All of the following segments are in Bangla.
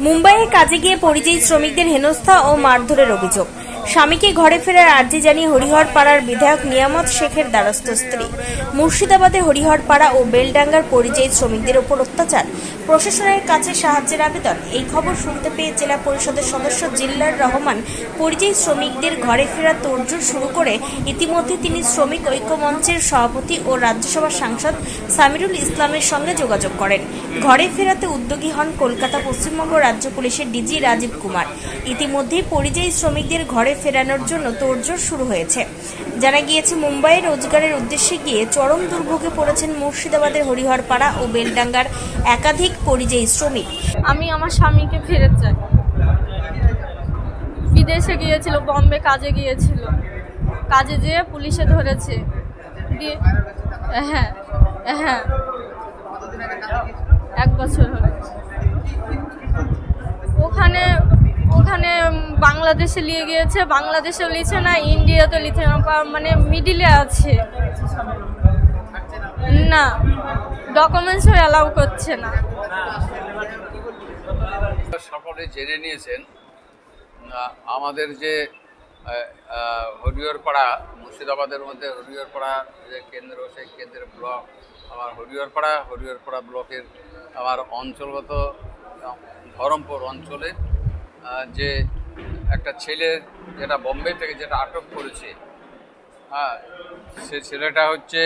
মুম্বাইয়ে কাজে গিয়ে পরিযায়ী শ্রমিকদের হেনস্থা ও মারধরের অভিযোগ। স্বামীকে ঘরে ফেরার আর্জি জানিয়ে হরিহর পাড়ার বিধায়ক নিয়ামত শেখের দ্বারস্থ স্ত্রী। মুর্শিদাবাদে হরিহর পাড়া ও বেলডাঙ্গার পরিযায়ী শ্রমিকদের ওপর অত্যাচার। প্রশাসনের কাছে সাহায্যের আবেদন। এই খবর শুনতে পেয়ে জেলা পরিষদের সদস্য জিল্লার রহমান পরিযায়ী শ্রমিকদের ঘরে ফেরা তোড়জোড় শুরু করে ইতিমধ্যে তিনি শ্রমিক ঐক্য মঞ্চের সভাপতি ও রাজ্যসভার সাংসদ সামিরুল ইসলামের সঙ্গে যোগাযোগ করেন। ঘরে ফেরাতে উদ্যোগী হন কলকাতা পশ্চিমবঙ্গ রাজ্য পুলিশের ডিজি রাজীব কুমার। ইতিমধ্যেই পরিযায়ী শ্রমিকদের ঘরে ফেরানোর জন্য তোড়জোড় শুরু হয়েছে। জানা গিয়েছে, মুম্বাইয়ে রোজগারের উদ্দেশ্যে গিয়ে চরম দুর্ভোগে পড়েছেন মুর্শিদাবাদের হরিহরপাড়া ও বেলডাঙ্গার একাধিক পরিযায়ী শ্রমিক। আমি আমার স্বামীকে ফেরত চাই। বিদেশে গিয়েছিল, বম্বে কাজে গিয়েছিল। কাজে যেয়ে পুলিশে ধরেছে। হ্যাঁ হ্যাঁ। বাংলাদেশে নিয়ে গিয়েছে বাংলাদেশেও লিছে না ইন্ডিয়াতে লিছে না মানে মিডিলে আছে। না ডকুমেন্টসও অ্যালাউ করছে না। সকলে জেনে নিয়েছেন আমাদের যে হরিহরপাড়া মুর্শিদাবাদের মধ্যে হরিহরপাড়া যে কেন্দ্র সেই কেন্দ্রের ব্লক আমার হরিহরপাড়া হরিহরপাড়া ব্লকের আমার অঞ্চলগত ধরমপুর অঞ্চলের আহ, যে একটা ছেলে যেটা বোম্বে থেকে যেটা আটক করেছে হ্যাঁ সে ছেলেটা হচ্ছে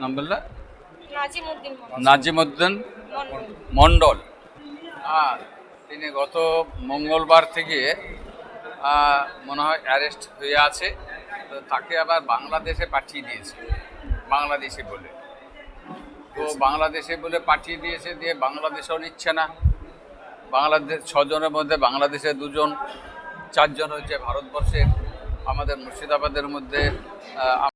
নাম বললা? নাজিমুদ্দিন মণ্ডল। আর তিনি গত মঙ্গলবার থেকে মনে হয় অ্যারেস্ট হয়ে আছে তো তাকে আবার বাংলাদেশে পাঠিয়ে দিয়েছে বাংলাদেশে বলে। তো বাংলাদেশে বলে পাঠিয়ে দিয়েছে দিয়ে বাংলাদেশেও নিচ্ছে না। বাংলাদেশ ছজনের মধ্যে বাংলাদেশে দুজন চারজন হচ্ছে ভারতবর্ষের আমাদের মুর্শিদাবাদের মধ্যে